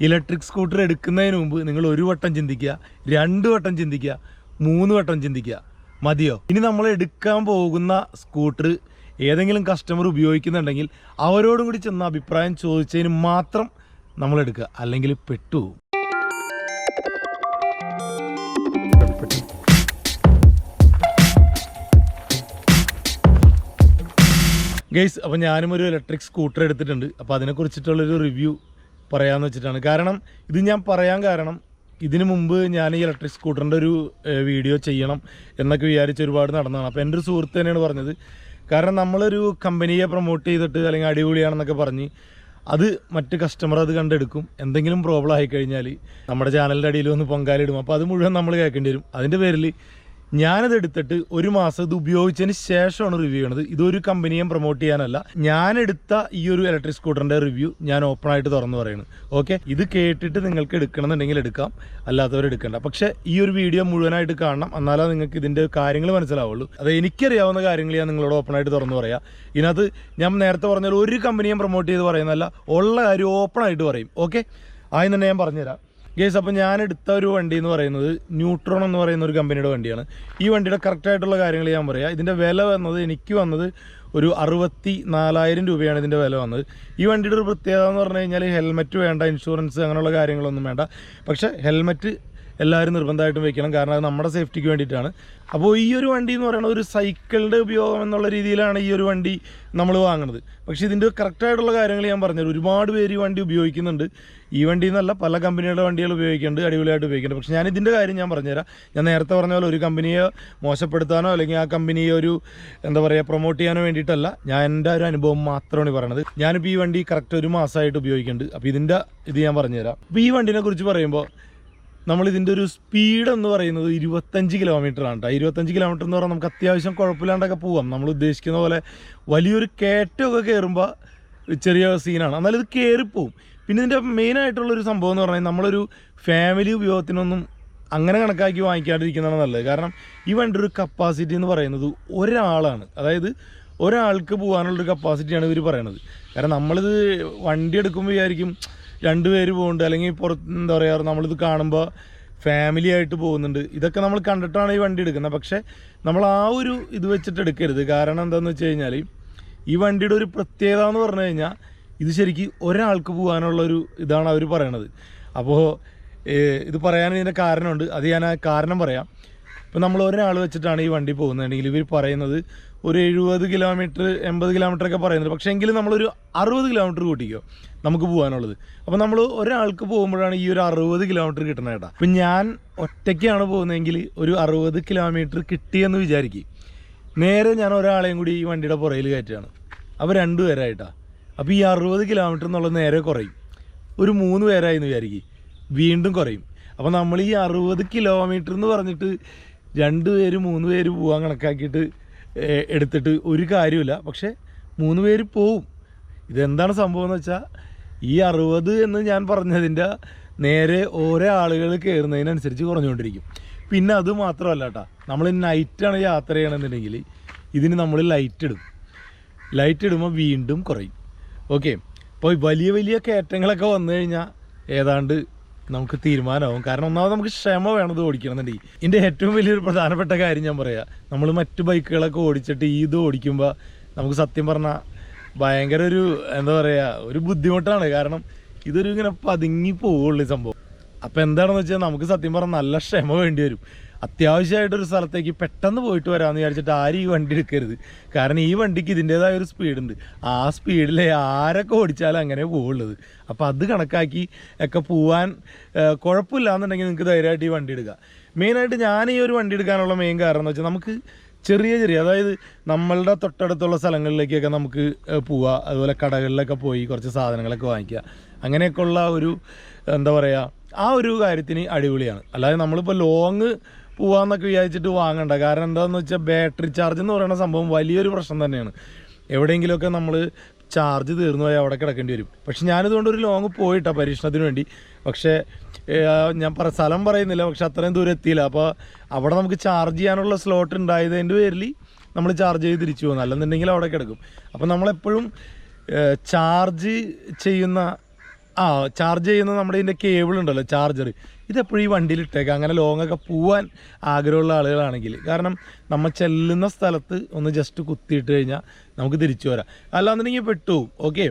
Electric scooter എടുക്കുന്നതിന് മുമ്പ് നിങ്ങൾ ഒരു വട്ടം ചിന്തിക്കുക രണ്ട് വട്ടം ചിന്തിക്കുക മൂന്ന് വട്ടം ചിന്തിക്കുക. മതിയോ? ഇനി നമ്മൾ എടുക്കാൻ പോകുന്ന സ്കൂട്ടർ ഏതെങ്കിലും കസ്റ്റമർ ഉപയോഗിക്കുന്നുണ്ടെങ്കിൽ അവരോടും കൂടി ചെന്ന അഭിപ്രായം ചോദിച്ചതിന് മാത്രം നമ്മൾ എടുക്കുക. അല്ലെങ്കിൽ പെട്ടു ഗൈസ് അപ്പോൾ ഞാനും ഒരു ഇലക്ട്രിക് സ്കൂട്ടർ എടുത്തിട്ടുണ്ട്. അപ്പോൾ അതിനെക്കുറിച്ചിട്ടുള്ളൊരു റിവ്യൂ പറയാമെന്ന് വെച്ചിട്ടാണ്. കാരണം ഇത് ഞാൻ പറയാൻ കാരണം ഇതിനു മുമ്പ് ഞാൻ ഈ ഇലക്ട്രിക് സ്കൂട്ടറിന്റെ ഒരു വീഡിയോ ചെയ്യണം എന്നൊക്കെ വിചാരിച്ച് ഒരുപാട് നടന്നതാണ്. അപ്പോൾ എന്റെ ഒരു സുഹൃത്ത് തന്നെയാണ് പറഞ്ഞത്. കാരണം നമ്മളൊരു കമ്പനിയെ പ്രൊമോട്ട് ചെയ്തിട്ട് അല്ലെങ്കിൽ അടിപൊളിയാണെന്നൊക്കെ പറഞ്ഞ് അത് മറ്റ് കസ്റ്റമർ അത് കണ്ടെടുക്കും. എന്തെങ്കിലും പ്രോബ്ലം ആയിക്കഴിഞ്ഞാൽ നമ്മുടെ ചാനലിന്റെ അടിയിൽ ഒന്ന് പൊങ്കാലിടും അപ്പോൾ അത് മുഴുവൻ നമ്മൾ കേൾക്കേണ്ടി വരും. അതിന്റെ പേരിൽ ഞാനത് എടുത്തിട്ട് ഒരു മാസം ഇത് ഉപയോഗിച്ചതിന് ശേഷമാണ് റിവ്യൂ ചെയ്യണത്. ഇതൊരു കമ്പനിയും പ്രൊമോട്ട് ചെയ്യാനല്ല. ഞാൻ എടുത്ത ഈ ഒരു ഇലക്ട്രിക് സ്കൂട്ടറിന്റെ റിവ്യൂ ഞാൻ ഓപ്പൺ ആയിട്ട് തുറന്നു പറയുന്നത് ഓക്കെ ഇത് കേട്ടിട്ട് നിങ്ങൾക്ക് എടുക്കണമെന്നുണ്ടെങ്കിൽ എടുക്കാം. അല്ലാത്തവർ എടുക്കണ്ട. പക്ഷേ ഈ ഒരു വീഡിയോ മുഴുവനായിട്ട് കാണണം. എന്നാലേ നിങ്ങൾക്ക് ഇതിന്റെ കാര്യങ്ങൾ മനസ്സിലാവുള്ളൂ. അത് എനിക്കറിയാവുന്ന കാര്യങ്ങൾ ഞാൻ നിങ്ങളോട് ഓപ്പൺ ആയിട്ട് തുറന്നു പറയാം. ഇതിനകത്ത് ഞാൻ നേരത്തെ പറഞ്ഞാൽ ഒരു കമ്പനിയും പ്രൊമോട്ട് ചെയ്ത് പറയുന്നതല്ല. ഉള്ള കാര്യം ഓപ്പൺ ആയിട്ട് പറയും. ഓക്കെ ആദ്യം തന്നെ ഞാൻ പറഞ്ഞുതരാം. ഗേസ് അപ്പോൾ ഞാൻ എടുത്ത ഒരു വണ്ടി എന്ന് പറയുന്നത് ന്യൂട്രോൺ എന്ന് പറയുന്ന ഒരു കമ്പനിയുടെ വണ്ടിയാണ്. ഈ വണ്ടിയുടെ കറക്റ്റായിട്ടുള്ള കാര്യങ്ങൾ ഞാൻ പറയാം. ഇതിന്റെ വില വന്നത് എനിക്ക് വന്നത് ഒരു അറുപത്തി നാലായിരം രൂപയാണ് ഇതിന്റെ വില വന്നത്. ഈ വണ്ടിയുടെ ഒരു പ്രത്യേകത എന്ന് പറഞ്ഞു കഴിഞ്ഞാൽ ഹെൽമെറ്റ് വേണ്ട ഇൻഷുറൻസ് അങ്ങനെയുള്ള കാര്യങ്ങളൊന്നും വേണ്ട. പക്ഷേ ഹെൽമെറ്റ് എല്ലാവരും നിർബന്ധമായിട്ടും വെക്കണം. കാരണം അത് നമ്മുടെ സേഫ്റ്റിക്ക് വേണ്ടിയിട്ടാണ്. അപ്പോൾ ഈ ഒരു വണ്ടി എന്ന് പറയുന്നത് ഒരു സൈക്കിളിന്റെ ഉപയോഗം എന്നുള്ള രീതിയിലാണ് ഈ ഒരു വണ്ടി നമ്മൾ വാങ്ങുന്നത്. പക്ഷേ ഇതിന്റെ കറക്റ്റായിട്ടുള്ള കാര്യങ്ങൾ ഞാൻ പറഞ്ഞത് ഒരുപാട് പേര് ഈ വണ്ടി ഉപയോഗിക്കുന്നുണ്ട്. ഈ വണ്ടി എന്നല്ല പല കമ്പനികളുടെ വണ്ടികൾ ഉപയോഗിക്കുന്നുണ്ട് അടിപൊളിയായിട്ട് ഉപയോഗിക്കുന്നുണ്ട്. പക്ഷേ ഞാൻ ഇതിന്റെ കാര്യം ഞാൻ പറഞ്ഞുതരാം. ഞാൻ നേരത്തെ പറഞ്ഞ പോലെ ഒരു കമ്പനിയെ മോശപ്പെടുത്താനോ അല്ലെങ്കിൽ ആ കമ്പനിയെ ഒരു എന്താ പറയുക പ്രൊമോട്ട് ചെയ്യാനോ വേണ്ടിയിട്ടല്ല. ഞാൻ എന്റെ ഒരു അനുഭവം മാത്രമാണ് പറയുന്നത് ഞാനിപ്പോൾ ഈ വണ്ടി കറക്റ്റ് ഒരു മാസമായിട്ട് ഉപയോഗിക്കുന്നുണ്ട്. അപ്പോൾ ഇതിന്റെ ഇത് ഞാൻ പറഞ്ഞുതരാം. അപ്പോൾ ഈ വണ്ടിനെ കുറിച്ച് പറയുമ്പോൾ നമ്മൾ ഇതിന്റെ ഒരു സ്പീഡ് എന്ന് പറയുന്നത് ഇരുപത്തഞ്ച് കിലോമീറ്റർ ആണ് കേട്ടോ ഇരുപത്തഞ്ച് കിലോമീറ്റർ എന്ന് പറഞ്ഞാൽ നമുക്ക് അത്യാവശ്യം കുഴപ്പമില്ലാണ്ടൊക്കെ പോവാം. നമ്മൾ ഉദ്ദേശിക്കുന്ന പോലെ വലിയൊരു കയറ്റമൊക്കെ കയറുമ്പോൾ ചെറിയ സീനാണ് എന്നാലും ഇത് കയറിപ്പോവും പിന്നെ ഇതിന്റെ ഒരു സംഭവം എന്ന് പറഞ്ഞാൽ നമ്മളൊരു ഫാമിലി ഉപയോഗത്തിനൊന്നും അങ്ങനെ കണക്കാക്കി വാങ്ങിക്കാണ്ടിരിക്കുന്നതാണ് നല്ലത്. കാരണം ഈ വണ്ടി ഒരു കപ്പാസിറ്റി എന്ന് പറയുന്നത് ഒരാളാണ്. അതായത് ഒരാൾക്ക് പോകാനുള്ളൊരു കപ്പാസിറ്റിയാണ് ഇവർ പറയണത്. കാരണം നമ്മളിത് വണ്ടി എടുക്കുമ്പോൾ വിചാരിക്കും രണ്ട് പേര് പോകുന്നുണ്ട് അല്ലെങ്കിൽ പുറത്ത് എന്താ പറയുക നമ്മളിത് കാണുമ്പോൾ ഫാമിലി ആയിട്ട് പോകുന്നുണ്ട്. ഇതൊക്കെ നമ്മൾ കണ്ടിട്ടാണ് ഈ വണ്ടി എടുക്കുന്നത്. പക്ഷേ നമ്മൾ ആ ഒരു ഇത് വെച്ചിട്ട് എടുക്കരുത്. കാരണം എന്താണെന്ന് വെച്ച് കഴിഞ്ഞാൽ ഈ വണ്ടിയുടെ ഒരു പ്രത്യേകത എന്ന് പറഞ്ഞു കഴിഞ്ഞാൽ ഇത് ശരിക്കും ഒരാൾക്ക് പോകാനുള്ള ഒരു ഇതാണ് അവർ പറയണത്. അപ്പോൾ ഇത് പറയാൻ ഇതിന്റെ കാരണമുണ്ട്. അത് ഞാൻ ആ കാരണം പറയാം. ഇപ്പം നമ്മൾ ഒരാൾ വെച്ചിട്ടാണ് ഈ വണ്ടി പോകുന്നുണ്ടെങ്കിൽ ഇവർ പറയുന്നത് ഒരു എഴുപത് കിലോമീറ്റർ എൺപത് കിലോമീറ്റർ ഒക്കെ പറയുന്നത് പക്ഷേ എങ്കിലും നമ്മളൊരു അറുപത് കിലോമീറ്റർ കൂട്ടിക്കോ നമുക്ക് പോകാനുള്ളത് അപ്പോൾ നമ്മൾ ഒരാൾക്ക് പോകുമ്പോഴാണ് ഈ ഒരു അറുപത് കിലോമീറ്റർ കിട്ടണ കേട്ടോ അപ്പം ഞാൻ ഒറ്റയ്ക്കാണ് പോകുന്നതെങ്കിൽ ഒരു അറുപത് കിലോമീറ്റർ കിട്ടിയെന്ന് വിചാരിക്കും. നേരെ ഞാൻ ഒരാളെയും കൂടി ഈ വണ്ടിയുടെ പുറയിൽ കയറ്റുകയാണ്. അപ്പോൾ രണ്ട് പേരായിട്ടാ. അപ്പോൾ ഈ അറുപത് കിലോമീറ്റർ എന്നുള്ളത് നേരെ കുറയും. ഒരു മൂന്ന് പേരായി എന്ന് വിചാരിക്കും. വീണ്ടും കുറയും. അപ്പോൾ നമ്മൾ ഈ അറുപത് കിലോമീറ്റർ എന്ന് പറഞ്ഞിട്ട് രണ്ട് പേര് മൂന്ന് പേര് പോകാൻ കണക്കാക്കിയിട്ട് എടുത്തിട്ട് ഒരു കാര്യമില്ല പക്ഷേ മൂന്ന് പേര് പോവും. ഇതെന്താണ് സംഭവം എന്ന് വെച്ചാൽ ഈ അറുപത് എന്ന് ഞാൻ പറഞ്ഞതിന്റെ നേരെ ഓരോ ആളുകൾ കയറുന്നതിനനുസരിച്ച് കുറഞ്ഞുകൊണ്ടിരിക്കും. പിന്നെ അത് മാത്രമല്ല കേട്ടോ നമ്മൾ നൈറ്റാണ് യാത്ര ചെയ്യണമെന്നുണ്ടെങ്കിൽ ഇതിന് നമ്മൾ ലൈറ്റ് ഇടും. ലൈറ്റ് ഇടുമ്പോൾ വീണ്ടും കുറയും. ഓക്കെ അപ്പോൾ വലിയ വലിയ കയറ്റങ്ങളൊക്കെ വന്നു കഴിഞ്ഞാൽ ഏതാണ്ട് നമുക്ക് തീരുമാനമാവും. കാരണം ഒന്നാമത് നമുക്ക് ക്ഷമ വേണം ഇത് ഓടിക്കണമെന്നുണ്ടെങ്കിൽ. ഇതിന്റെ ഏറ്റവും വലിയൊരു പ്രധാനപ്പെട്ട കാര്യം ഞാൻ പറയാം. നമ്മൾ മറ്റു ബൈക്കുകളൊക്കെ ഓടിച്ചിട്ട് ഈ ഇത് ഓടിക്കുമ്പോൾ നമുക്ക് സത്യം പറഞ്ഞാൽ ഭയങ്കര ഒരു എന്താ പറയുക ഒരു ബുദ്ധിമുട്ടാണ്. കാരണം ഇതൊരു ഇങ്ങനെ പതുങ്ങി പോവുള്ളൂ സംഭവം. അപ്പോൾ എന്താണെന്ന് വെച്ചാൽ നമുക്ക് സത്യം പറഞ്ഞാൽ നല്ല ക്ഷമ വേണ്ടി വരും. അത്യാവശ്യമായിട്ടൊരു സ്ഥലത്തേക്ക് പെട്ടെന്ന് പോയിട്ട് വരാമെന്ന് വിചാരിച്ചിട്ട് ആരും ഈ വണ്ടി എടുക്കരുത്. കാരണം ഈ വണ്ടിക്ക് ഇതിന്റേതായ ഒരു സ്പീഡുണ്ട്. ആ സ്പീഡിൽ ആരൊക്കെ ഓടിച്ചാലും അങ്ങനെ പോവുള്ളത്. അപ്പോൾ അത് കണക്കാക്കി ഒക്കെ പോവാൻ കുഴപ്പമില്ല എന്നുണ്ടെങ്കിൽ നിങ്ങൾക്ക് ധൈര്യമായിട്ട് ഈ വണ്ടി എടുക്കുക മെയിനായിട്ട് ഞാൻ ഈ ഒരു വണ്ടി എടുക്കാനുള്ള മെയിൻ കാരണം എന്ന് വെച്ചാൽ നമുക്ക് ചെറിയ ചെറിയ അതായത് നമ്മളുടെ തൊട്ടടുത്തുള്ള സ്ഥലങ്ങളിലേക്കൊക്കെ നമുക്ക് പോവുക അതുപോലെ കടകളിലൊക്കെ പോയി കുറച്ച് സാധനങ്ങളൊക്കെ വാങ്ങിക്കുക. അങ്ങനെയൊക്കെയുള്ള ഒരു എന്താ പറയുക ആ ഒരു കാര്യത്തിന് അടിപൊളിയാണ്. അല്ലാതെ നമ്മളിപ്പോൾ ലോങ് പോവാന്നൊക്കെ വിചാരിച്ചിട്ട് വാങ്ങണ്ട. കാരണം എന്താണെന്ന് വെച്ചാൽ ബാറ്ററി ചാർജ് എന്ന് പറയുന്ന സംഭവം വലിയൊരു പ്രശ്നം തന്നെയാണ്. എവിടെയെങ്കിലുമൊക്കെ നമ്മൾ ചാർജ് തീർന്നു പോയാൽ അവിടെ കിടക്കേണ്ടി വരും. പക്ഷെ ഞാനിതുകൊണ്ട് ഒരു ലോങ് പോയിട്ടാ പരീക്ഷണത്തിന് വേണ്ടി. പക്ഷേ ഞാൻ പറ സ്ഥലം പറയുന്നില്ല. പക്ഷെ അത്രയും ദൂരം എത്തിയില്ല. അപ്പോൾ അവിടെ നമുക്ക് ചാർജ് ചെയ്യാനുള്ള സ്ലോട്ട് ഉണ്ടായതിന്റെ പേരിൽ നമ്മൾ ചാർജ് ചെയ്ത് തിരിച്ചു പോകുന്നു. അല്ലെന്നുണ്ടെങ്കിൽ അവിടെ കിടക്കും. അപ്പോൾ നമ്മളെപ്പോഴും ചാർജ് ചെയ്യുന്ന ആ ചാർജ് ചെയ്യുന്ന നമ്മുടെ ഇതിന്റെ കേബിൾ ഉണ്ടല്ലോ ചാർജർ ഇതെപ്പോഴും ഈ വണ്ടിയിൽ ഇട്ടേക്കാം അങ്ങനെ ലോങ് ഒക്കെ പോവാൻ ആഗ്രഹമുള്ള ആളുകളാണെങ്കിൽ. കാരണം നമ്മൾ ചെല്ലുന്ന സ്ഥലത്ത് ഒന്ന് ജസ്റ്റ് കുത്തിയിട്ട് കഴിഞ്ഞാൽ നമുക്ക് തിരിച്ചു വരാം. അല്ലാന്നുണ്ടെങ്കിൽ പെട്ടുപോകും ഓക്കെ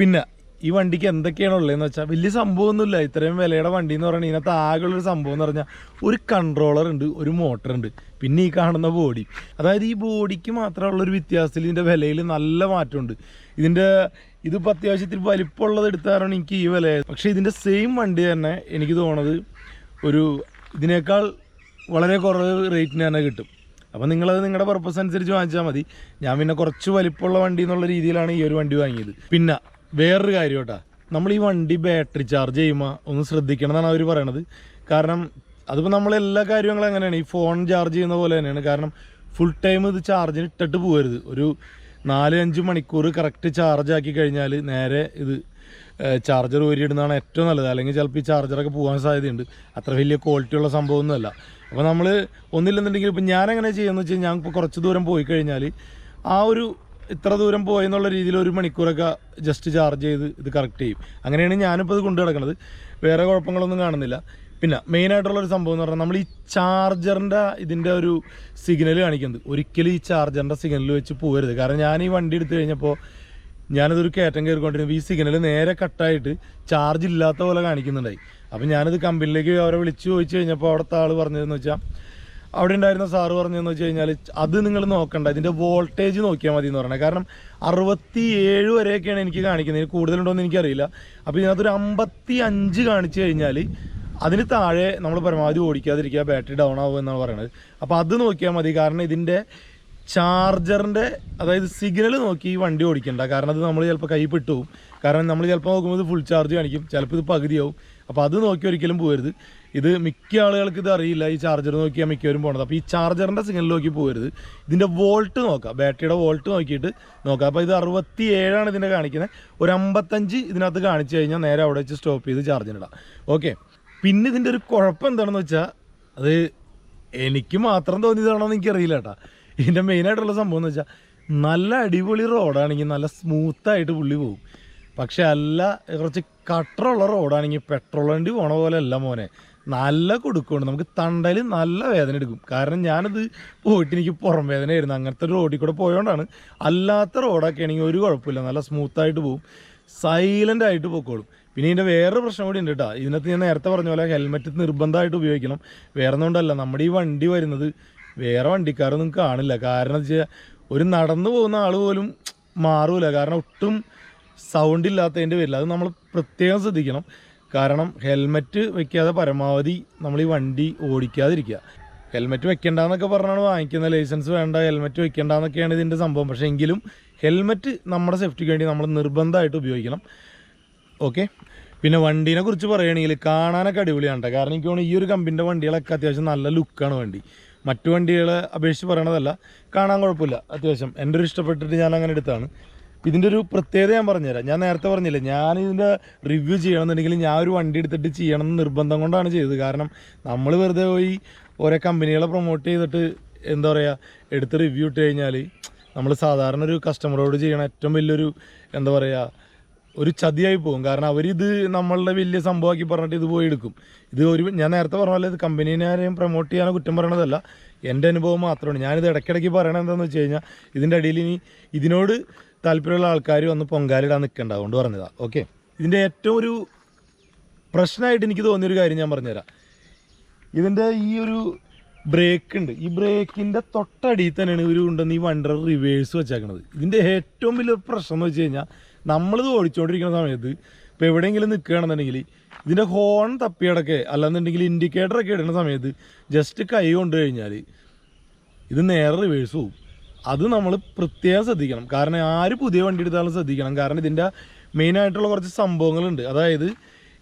പിന്നെ ഈ വണ്ടിക്ക് എന്തൊക്കെയാണ് ഉള്ളതെന്ന് വെച്ചാൽ വലിയ സംഭവമൊന്നുമില്ല. ഇത്രയും വിലയുടെ വണ്ടി എന്ന് പറയുന്നത് ഇതിനകത്ത് ആകെയുള്ളൊരു സംഭവം എന്ന് പറഞ്ഞാൽ ഒരു കൺട്രോളർ ഉണ്ട് ഒരു മോട്ടർ ഉണ്ട്. പിന്നെ ഈ കാണുന്ന ബോഡി അതായത് ഈ ബോഡിക്ക് മാത്രമുള്ളൊരു വ്യത്യാസത്തിൽ ഇതിന്റെ വിലയിൽ നല്ല മാറ്റമുണ്ട്. ഇതിന്റെ ഇതിപ്പോൾ അത്യാവശ്യത്തിൽ വലിപ്പമുള്ളത് എടുത്താറാണ് എനിക്ക് ഈ വില പക്ഷേ ഇതിന്റെ സെയിം വണ്ടി തന്നെ എനിക്ക് തോന്നുന്നത് ഒരു ഇതിനേക്കാൾ വളരെ കുറവ് റേറ്റിന് തന്നെ കിട്ടും. അപ്പോൾ നിങ്ങളത് നിങ്ങളുടെ പർപ്പസ് അനുസരിച്ച് വാങ്ങിച്ചാൽ മതി. ഞാൻ പിന്നെ കുറച്ച് വലിപ്പമുള്ള വണ്ടി എന്നുള്ള രീതിയിലാണ് ഈ ഒരു വണ്ടി വാങ്ങിയത്. പിന്നെ വേറൊരു കാര്യം കേട്ടോ. നമ്മൾ ഈ വണ്ടി ബാറ്ററി ചാർജ് ചെയ്യുമ്പോൾ ഒന്ന് ശ്രദ്ധിക്കണം എന്നാണ് അവർ പറയണത്. കാരണം അതിപ്പോൾ നമ്മൾ എല്ലാ കാര്യങ്ങളും അങ്ങനെയാണ്. ഈ ഫോൺ ചാർജ് ചെയ്യുന്ന പോലെ തന്നെയാണ്. കാരണം ഫുൾ ടൈം ഇത് ചാർജിന് ഇട്ടിട്ട് പോകരുത് ഒരു നാല് അഞ്ച് മണിക്കൂർ കറക്റ്റ് ചാർജ് ആക്കി കഴിഞ്ഞാൽ നേരെ ഇത് ചാർജർ ഊരിയിടുന്നതാണ് ഏറ്റവും നല്ലത്. അല്ലെങ്കിൽ ചിലപ്പോൾ ഈ ചാർജറൊക്കെ പോകാൻ സാധ്യതയുണ്ട്. അത്ര വലിയ ക്വാളിറ്റി ഉള്ള സംഭവമൊന്നുമല്ല. അപ്പോൾ നമ്മൾ ഒന്നില്ലെന്നുണ്ടെങ്കിൽ ഇപ്പം ഞാൻ എങ്ങനെ ചെയ്യുന്നത് വെച്ചാൽ ഞാൻ ഇപ്പോൾ കുറച്ച് ദൂരം പോയി കഴിഞ്ഞാൽ ആ ഒരു ഇത്ര ദൂരം പോയെന്നുള്ള രീതിയിൽ ഒരു മണിക്കൂറൊക്കെ ജസ്റ്റ് ചാർജ് ചെയ്ത് ഇത് കറക്റ്റ് ചെയ്യും. അങ്ങനെയാണ് ഞാനിപ്പോൾ ഇത് കൊണ്ടു കിടക്കുന്നത് വേറെ കുഴപ്പങ്ങളൊന്നും കാണുന്നില്ല. പിന്നെ മെയിനായിട്ടുള്ള ഒരു സംഭവം എന്ന് പറഞ്ഞാൽ നമ്മൾ ഈ ചാർജറിന്റെ ഇതിന്റെ ഒരു സിഗ്നൽ കാണിക്കുന്നത്. ഒരിക്കലും ഈ ചാർജറിന്റെ സിഗ്നൽ വെച്ച് പോകരുത്. കാരണം ഞാൻ ഈ വണ്ടി എടുത്തു കഴിഞ്ഞപ്പോൾ ഞാനതൊരു കയറ്റം കയറിക്കൊണ്ടിരുന്നു ഈ സിഗ്നൽ നേരെ കട്ടായിട്ട് ചാർജ് ഇല്ലാത്ത പോലെ കാണിക്കുന്നുണ്ടായി. അപ്പം ഞാനിത് കമ്പനിയിലേക്ക് അവരെ വിളിച്ച് ചോദിച്ചു കഴിഞ്ഞപ്പോൾ അവിടുത്തെ ആൾ പറഞ്ഞതെന്ന് വെച്ചാൽ അവിടെ ഉണ്ടായിരുന്ന സാറ് പറഞ്ഞതെന്ന് വെച്ച് കഴിഞ്ഞാൽ അത് നിങ്ങൾ നോക്കണ്ട. ഇതിന്റെ വോൾട്ടേജ് നോക്കിയാൽ മതി എന്ന് പറഞ്ഞത്. കാരണം അറുപത്തി ഏഴ് വരെയൊക്കെയാണ് എനിക്ക് കാണിക്കുന്നത്. കൂടുതലുണ്ടോ എന്ന് എനിക്കറിയില്ല. അപ്പോൾ ഇതിനകത്തൊരു അമ്പത്തി അഞ്ച് കാണിച്ചു കഴിഞ്ഞാൽ അതിന് താഴെ നമ്മൾ പരമാവധി ഓടിക്കാതിരിക്കുക ബാറ്ററി ഡൗൺ ആവുക എന്നാണ് പറയുന്നത്. അപ്പോൾ അത് നോക്കിയാൽ മതി. കാരണം ഇതിന്റെ ചാർജറിന്റെ അതായത് സിഗ്നൽ നോക്കി ഈ വണ്ടി ഓടിക്കണ്ട. കാരണം അത് നമ്മൾ ചിലപ്പോൾ കൈ പെട്ടു കാരണം നമ്മൾ ചിലപ്പോൾ നോക്കുമ്പോൾ ഇത് ഫുൾ ചാർജ് കാണിക്കും. ചിലപ്പോൾ ഇത് പകുതിയാവും അപ്പോൾ അത് നോക്കി ഒരിക്കലും പോകരുത് ഇത് മിക്ക ആളുകൾക്ക് ഇത് അറിയില്ല. ഈ ചാർജർ നോക്കിയാൽ മിക്കവരും പോകണത് അപ്പോൾ ഈ ചാർജറിന്റെ സിഗ്നൽ നോക്കി പോകരുത് ഇതിന്റെ വോൾട്ട് നോക്കാം. ബാറ്ററിയുടെ വോൾട്ട് നോക്കിയിട്ട് നോക്കാം. അപ്പോൾ ഇത് അറുപത്തി ഏഴാണ് ഇതിന്റെ കാണിക്കുന്നത്. ഒരു അമ്പത്തഞ്ച് ഇതിനകത്ത് കാണിച്ചു കഴിഞ്ഞാൽ നേരെ അവിടെ വെച്ച് സ്റ്റോപ്പ് ചെയ്ത് ചാർജിനിടാം ഓക്കെ പിന്നെ ഇതിന്റെ ഒരു കുഴപ്പം എന്താണെന്ന് വെച്ചാൽ അത് എനിക്ക് മാത്രം തോന്നിയതാണോ എന്ന് എനിക്കറിയില്ല കേട്ടാ. ഇതിന്റെ മെയിനായിട്ടുള്ള സംഭവം എന്ന് വെച്ചാൽ നല്ല അടിപൊളി റോഡാണെങ്കിൽ നല്ല സ്മൂത്തായിട്ട് പുള്ളി പോകും. പക്ഷെ അല്ല കുറച്ച് കട്ടറുള്ള റോഡാണെങ്കിൽ പെട്രോൾ വണ്ടി പോണ പോലെ അല്ല മോനെ. നല്ല കൊടുക്കുന്നുണ്ട് നമുക്ക് തണ്ടയിൽ നല്ല വേദന എടുക്കും. കാരണം ഞാനത് പോയിട്ട് എനിക്ക് പുറം വേദനയായിരുന്നു അങ്ങനത്തെ ഒരു റോഡിൽ കൂടെ പോയതുകൊണ്ടാണ് അല്ലാത്ത റോഡൊക്കെ ആണെങ്കിൽ ഒരു കുഴപ്പമില്ല. നല്ല സ്മൂത്തായിട്ട് പോകും സൈലന്റ് ആയിട്ട് പൊക്കോളും. പിന്നെ ഇതിന്റെ വേറൊരു പ്രശ്നം കൂടി ഉണ്ട് കേട്ടോ. ഇതിനകത്ത് ഞാൻ നേരത്തെ പറഞ്ഞ പോലെ ഹെൽമെറ്റ് നിർബന്ധമായിട്ട് ഉപയോഗിക്കണം. വേറെ ഒന്നുകൊണ്ടല്ല നമ്മുടെ ഈ വണ്ടി വരുന്നത് വേറെ വണ്ടിക്കാരൊന്നും കാണില്ല. കാരണം വെച്ചാൽ ഒരു നടന്നു പോകുന്ന ആൾ പോലും മാറൂല. കാരണം ഒട്ടും സൗണ്ട് ഇല്ലാത്തതിന്റെ പേരിൽ. അത് നമ്മൾ പ്രത്യേകം ശ്രദ്ധിക്കണം. കാരണം ഹെൽമെറ്റ് വെക്കാതെ പരമാവധി നമ്മൾ ഈ വണ്ടി ഓടിക്കാതിരിക്കുക. ഹെൽമെറ്റ് വെക്കണ്ടെന്നൊക്കെ പറഞ്ഞാണ് വാങ്ങിക്കുന്ന ലൈസൻസ് വേണ്ട ഹെൽമെറ്റ് വെക്കേണ്ടെന്നൊക്കെയാണ് ഇതിന്റെ സംഭവം. പക്ഷേ എങ്കിലും ഹെൽമെറ്റ് നമ്മുടെ സേഫ്റ്റിക്ക് വേണ്ടി നമ്മൾ നിർബന്ധമായിട്ട് ഉപയോഗിക്കണം. ഓക്കെ. പിന്നെ വണ്ടീനെ കുറിച്ച് പറയുകയാണെങ്കിൽ കാണാനൊക്കെ അടിപൊളിയാണ് ട്ടോ. കാരണം എനിക്ക് തോന്നുന്നു ഈ ഒരു കമ്പിന്റെ വണ്ടികളൊക്കെ അത്യാവശ്യം നല്ല ലുക്കാണ് വണ്ടി. മറ്റു വണ്ടികളെ അപേക്ഷിച്ച് പറയണതല്ല കാണാൻ കുഴപ്പമില്ല. അത്യാവശ്യം എന്റെ ഒരു ഇഷ്ടപ്പെട്ടിട്ട് ഞാൻ അങ്ങനെ എടുത്താണ്. ഇതിന്റെ ഒരു പ്രത്യേകത ഞാൻ പറഞ്ഞുതരാം. ഞാൻ നേരത്തെ പറഞ്ഞില്ലേ ഞാൻ ഇതിന്റെ റിവ്യൂ ചെയ്യണമെന്നുണ്ടെങ്കിൽ ഞാൻ ഒരു വണ്ടി എടുത്തിട്ട് ചെയ്യണം നിർബന്ധം കൊണ്ടാണ് ചെയ്തത്. കാരണം നമ്മൾ വെറുതെ പോയി ഓരോ കമ്പനികളെ പ്രൊമോട്ട് ചെയ്തിട്ട് എന്താ പറയുക എടുത്ത് റിവ്യൂ ഇട്ട് കഴിഞ്ഞാൽ നമ്മൾ സാധാരണ ഒരു കസ്റ്റമറോട് ചെയ്യണ ഏറ്റവും വലിയൊരു എന്താ പറയുക ഒരു ചതിയായി പോകും. കാരണം അവരിത് നമ്മളുടെ വലിയ സംഭവമാക്കി പറഞ്ഞിട്ട് ഇത് പോയി എടുക്കും. ഇത് ഒരു ഞാൻ നേരത്തെ പറഞ്ഞ പോലെ ഇത് ആരെയും പ്രൊമോട്ട് ചെയ്യാനോ കുറ്റം പറയണതല്ല. എന്റെ അനുഭവം മാത്രമാണ്. ഞാനിത് ഇടയ്ക്കിടയ്ക്ക് പറയണത് എന്താണെന്ന് വെച്ച് കഴിഞ്ഞാൽ ഇതിന്റെ അടിയിൽ ഇനി ഇതിനോട് താല്പര്യമുള്ള ആൾക്കാർ വന്ന് പൊങ്കാലിടാൻ നിൽക്കേണ്ട അതുകൊണ്ട് പറഞ്ഞതാണ് ഓക്കെ ഇതിന്റെ ഏറ്റവും ഒരു പ്രശ്നമായിട്ട് എനിക്ക് തോന്നിയൊരു കാര്യം ഞാൻ പറഞ്ഞുതരാം. ഇതിന്റെ ഈ ഒരു ബ്രേക്ക് ഉണ്ട്. ഈ ബ്രേക്കിന്റെ തൊട്ടടിയിൽ തന്നെയാണ് ഇവർ കൊണ്ടുവന്ന് ഈ വണ്ടർ റിവേഴ്സ് വെച്ചേക്കണത്. ഇതിന്റെ ഏറ്റവും വലിയ പ്രശ്നം എന്ന് വെച്ച് കഴിഞ്ഞാൽ നമ്മളിത് ഓടിച്ചുകൊണ്ടിരിക്കുന്ന സമയത്ത് ഇപ്പോൾ എവിടെയെങ്കിലും നിൽക്കുകയാണെന്നുണ്ടെങ്കിൽ ഇതിന്റെ ഹോൺ തപ്പിയടക്കെ അല്ലാന്നുണ്ടെങ്കിൽ ഇൻഡിക്കേറ്ററൊക്കെ ഇടുന്ന സമയത്ത് ജസ്റ്റ് കൈ കൊണ്ടു കഴിഞ്ഞാൽ ഇത് നേരെ റിവേഴ്സ് പോകും അത് നമ്മൾ പ്രത്യേകം ശ്രദ്ധിക്കണം. കാരണം ആര് പുതിയ വണ്ടി എടുത്താലും ശ്രദ്ധിക്കണം. കാരണം ഇതിന്റെ മെയിനായിട്ടുള്ള കുറച്ച് സംഭവങ്ങളുണ്ട്. അതായത്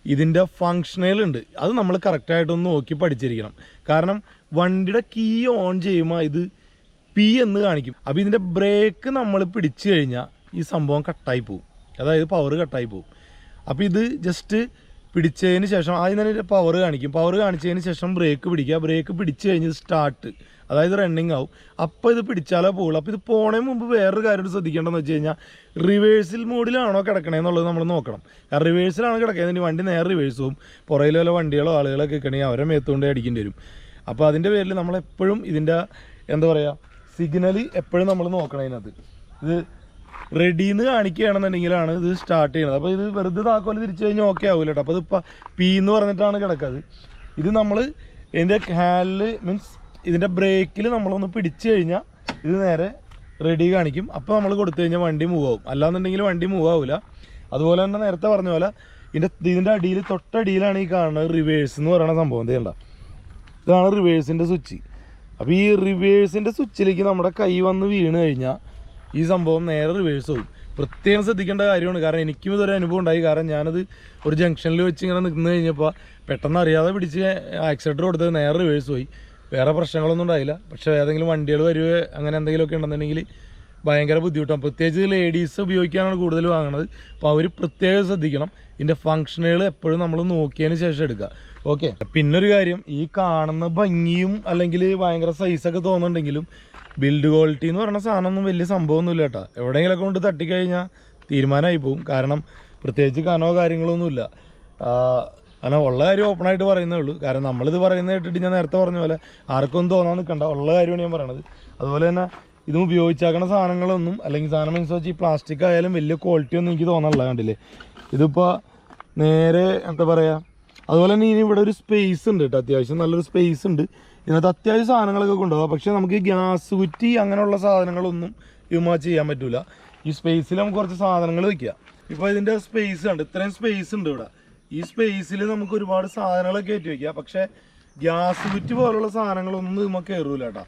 ഇതിന്റെ ഫങ്ഷനുകളുണ്ട് അത് നമ്മൾ കറക്റ്റായിട്ടൊന്ന് നോക്കി പഠിച്ചിരിക്കണം. കാരണം വണ്ടിയുടെ കീ ഓൺ ചെയ്യുമ്പോൾ ഇത് പി എന്ന് കാണിക്കും. അപ്പോൾ ഇതിന്റെ ബ്രേക്ക് നമ്മൾ പിടിച്ചു കഴിഞ്ഞാൽ ഈ സംഭവം കട്ടായി പോവും. അതായത് പവർ കട്ടായി പോവും. അപ്പോൾ ഇത് ജസ്റ്റ് പിടിച്ചതിന് ശേഷം ആദ്യം തന്നെ പവർ കാണിക്കും. പവർ കാണിച്ചതിന് ശേഷം ബ്രേക്ക് പിടിക്കുക. ബ്രേക്ക് പിടിച്ച് കഴിഞ്ഞ് സ്റ്റാർട്ട് അതായത് റണ്ണിങ് ആവും. അപ്പോൾ ഇത് പിടിച്ചാലേ പോകുള്ളൂ അപ്പോൾ ഇത് പോണേ മുമ്പ് വേറൊരു കാര്യം ശ്രദ്ധിക്കേണ്ടതെന്ന് വെച്ച് കഴിഞ്ഞാൽ റിവേഴ്സിൽ മോഡിലാണോ കിടക്കണേ എന്നുള്ളത് നമ്മൾ നോക്കണം. കാരണം റിവേഴ്സിലാണ് കിടക്കുന്നത് വണ്ടി നേരെ റിവേഴ്സ് പോകും പുറയിൽ വല്ല വണ്ടികളോ ആളുകളൊക്കെ കിട്ടണമെങ്കിൽ അവരെ മേത്തുകൊണ്ട് അടിക്കേണ്ടി വരും. അപ്പോൾ അതിന്റെ പേരിൽ നമ്മളെപ്പോഴും ഇതിന്റെ എന്താ പറയുക സിഗ്നൽ എപ്പോഴും നമ്മൾ നോക്കണം അതിനകത്ത്. ഇത് റെഡിന്ന് കാണിക്കുകയാണെന്നുണ്ടെങ്കിലാണ് ഇത് സ്റ്റാർട്ട് ചെയ്യുന്നത് അപ്പോൾ ഇത് വെറുതെ താക്കോൽ തിരിച്ചു കഴിഞ്ഞാൽ ഓക്കെ ആവില്ല കേട്ടോ അപ്പോൾ ഇതിപ്പോൾ പി എന്ന് പറഞ്ഞിട്ടാണ് കിടക്കുന്നത് ഇത് നമ്മൾ ഇതിന്റെ ഹാലിൽ മീൻസ് ഇതിന്റെ ബ്രേക്കിൽ നമ്മളൊന്ന് പിടിച്ചു കഴിഞ്ഞാൽ ഇത് നേരെ റെഡി കാണിക്കും. അപ്പോൾ നമ്മൾ കൊടുത്തു കഴിഞ്ഞാൽ വണ്ടി മൂവ് ആവും. അല്ലാന്നുണ്ടെങ്കിൽ വണ്ടി മൂവ് ആവില്ല അതുപോലെ തന്നെ നേരത്തെ പറഞ്ഞ പോലെ ഇതിന്റെ ഇതിന്റെ അടിയിൽ തൊട്ടടിയിലാണ് ഈ കാണുന്നത് റിവേഴ്സ് എന്ന് പറയുന്ന സംഭവം. ചെയ്യണ്ട ഇതാണ് റിവേഴ്സിന്റെ സ്വിച്ച്. അപ്പോൾ ഈ റിവേഴ്സിന്റെ സ്വിച്ചിലേക്ക് നമ്മുടെ കൈ വന്ന് വീണ് കഴിഞ്ഞാൽ ഈ സംഭവം നേരെ റിവേഴ്സ് പോകും പ്രത്യേകം ശ്രദ്ധിക്കേണ്ട കാര്യമാണ്. കാരണം എനിക്കും ഇതൊരു അനുഭവം ഉണ്ടായി. കാരണം ഞാനത് ഒരു ജംഗ്ഷനിൽ വെച്ച് ഇങ്ങനെ നിന്ന് കഴിഞ്ഞപ്പോൾ പെട്ടെന്ന് അറിയാതെ പിടിച്ച് ആക്സിഡന്റ് കൊടുത്തത് നേരെ റിവേഴ്സ് പോയി. വേറെ പ്രശ്നങ്ങളൊന്നും ഉണ്ടായില്ല. പക്ഷേ ഏതെങ്കിലും വണ്ടികൾ വരുവോ അങ്ങനെ എന്തെങ്കിലുമൊക്കെ ഉണ്ടെന്നുണ്ടെങ്കിൽ ഭയങ്കര ബുദ്ധിമുട്ടാണ്. പ്രത്യേകിച്ച് ലേഡീസ് ഉപയോഗിക്കാനാണ് കൂടുതൽ വാങ്ങുന്നത് അപ്പോൾ അവർ പ്രത്യേകം ശ്രദ്ധിക്കണം. ഇതിന്റെ ഫങ്ഷനുകൾ എപ്പോഴും നമ്മൾ നോക്കിയതിന് ശേഷം എടുക്കുക. ഓക്കെ പിന്നൊരു കാര്യം ഈ കാണുന്ന ഭംഗിയും അല്ലെങ്കിൽ ഭയങ്കര സൈസൊക്കെ തോന്നുന്നുണ്ടെങ്കിലും ബിൽഡ് ക്വാളിറ്റി എന്ന് പറയുന്ന സാധനമൊന്നും വലിയ സംഭവമൊന്നുമില്ല കേട്ടോ. എവിടെയെങ്കിലൊക്കെ കൊണ്ട് തട്ടിക്കഴിഞ്ഞാൽ തീരുമാനമായി പോവും കാരണം പ്രത്യേകിച്ച് കനോ കാര്യങ്ങളൊന്നുമില്ല. കാരണം ഉള്ള കാര്യം ഓപ്പണായിട്ട് പറയുന്നേ ഉള്ളൂ. കാരണം നമ്മളിത് പറയുന്നത് കേട്ടിട്ട് ഞാൻ നേരത്തെ പറഞ്ഞ പോലെ ആർക്കൊന്നും തോന്നാൻ നിൽക്കണ്ട. ഉള്ള കാര്യമാണ് ഞാൻ പറയണത്. അതുപോലെ തന്നെ ഇതും ഉപയോഗിച്ചാക്കണ സാധനങ്ങളൊന്നും അല്ലെങ്കിൽ സാധനം മീൻസ് വെച്ച് ഈ പ്ലാസ്റ്റിക് ആയാലും വലിയ ക്വാളിറ്റി ഒന്നും എനിക്ക് തോന്നാനുള്ള കണ്ടില്ലേ? ഇതിപ്പോൾ നേരെ എന്താ പറയുക അതുപോലെ തന്നെ ഇനി ഇവിടെ ഒരു സ്പേസ് ഉണ്ട് കേട്ടോ. അത്യാവശ്യം നല്ലൊരു സ്പേസ് ഉണ്ട്. ഇതിനകത്ത് അത്യാവശ്യം സാധനങ്ങളൊക്കെ കൊണ്ടുപോകാം. പക്ഷേ നമുക്ക് ഗ്യാസ് കുറ്റി അങ്ങനെയുള്ള സാധനങ്ങളൊന്നും ഇതുമാ ചെയ്യാൻ പറ്റില്ല ഈ സ്പേസിൽ നമുക്ക് കുറച്ച് സാധനങ്ങൾ വെക്കുക ഇപ്പോൾ ഇതിന്റെ സ്പേസ് ഉണ്ട് ഇത്രയും സ്പേസ് ഉണ്ട് ഇവിടെ. ഈ സ്പേസിൽ നമുക്ക് ഒരുപാട് സാധനങ്ങളൊക്കെ കയറ്റി വെക്കുക പക്ഷേ ഗ്യാസ് കുറ്റി പോലുള്ള സാധനങ്ങളൊന്നും നമുക്ക് കയറൂല കേട്ടോ.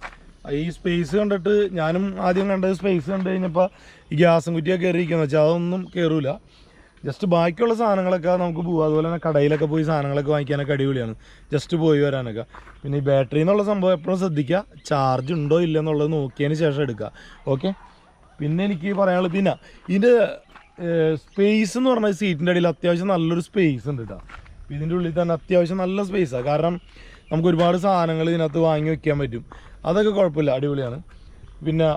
ഈ സ്പേസ് കണ്ടിട്ട് ഞാനും ആദ്യം കണ്ടത് സ്പേസ് കണ്ടു കഴിഞ്ഞപ്പോൾ ഈ ഗ്യാസും കുറ്റിയൊക്കെ കയറിയിരിക്കുകയെന്ന് വെച്ചാൽ അതൊന്നും കയറൂല ജസ്റ്റ് ബാക്കിയുള്ള സാധനങ്ങളൊക്കെ നമുക്ക് പോകും അതുപോലെ തന്നെ കടയിലൊക്കെ പോയി സാധനങ്ങളൊക്കെ വാങ്ങിക്കാനൊക്കെ അടിപൊളിയാണ്. ജസ്റ്റ് പോയി വരാനൊക്കെ. പിന്നെ ഈ ബാറ്ററി എന്നുള്ള സംഭവം എപ്പോഴും ശ്രദ്ധിക്കുക. ചാർജ് ഉണ്ടോ ഇല്ല എന്നുള്ളത് നോക്കിയതിന് ശേഷം എടുക്കുക. ഓക്കെ പിന്നെ എനിക്ക് പറയാനുള്ളത് പിന്നെ ഇതിന്റെ സ്പേസ് എന്ന് പറഞ്ഞാൽ സീറ്റിന്റെ അടിയിൽ അത്യാവശ്യം നല്ലൊരു സ്പേസ് ഉണ്ട് കേട്ടോ ഇതിന്റെ ഉള്ളിൽ തന്നെ അത്യാവശ്യം നല്ല സ്പേസാണ് കാരണം നമുക്ക് ഒരുപാട് സാധനങ്ങൾ ഇതിനകത്ത് വാങ്ങി വെക്കാൻ പറ്റും. അതൊക്കെ കുഴപ്പമില്ല. അടിപൊളിയാണ്. പിന്നെ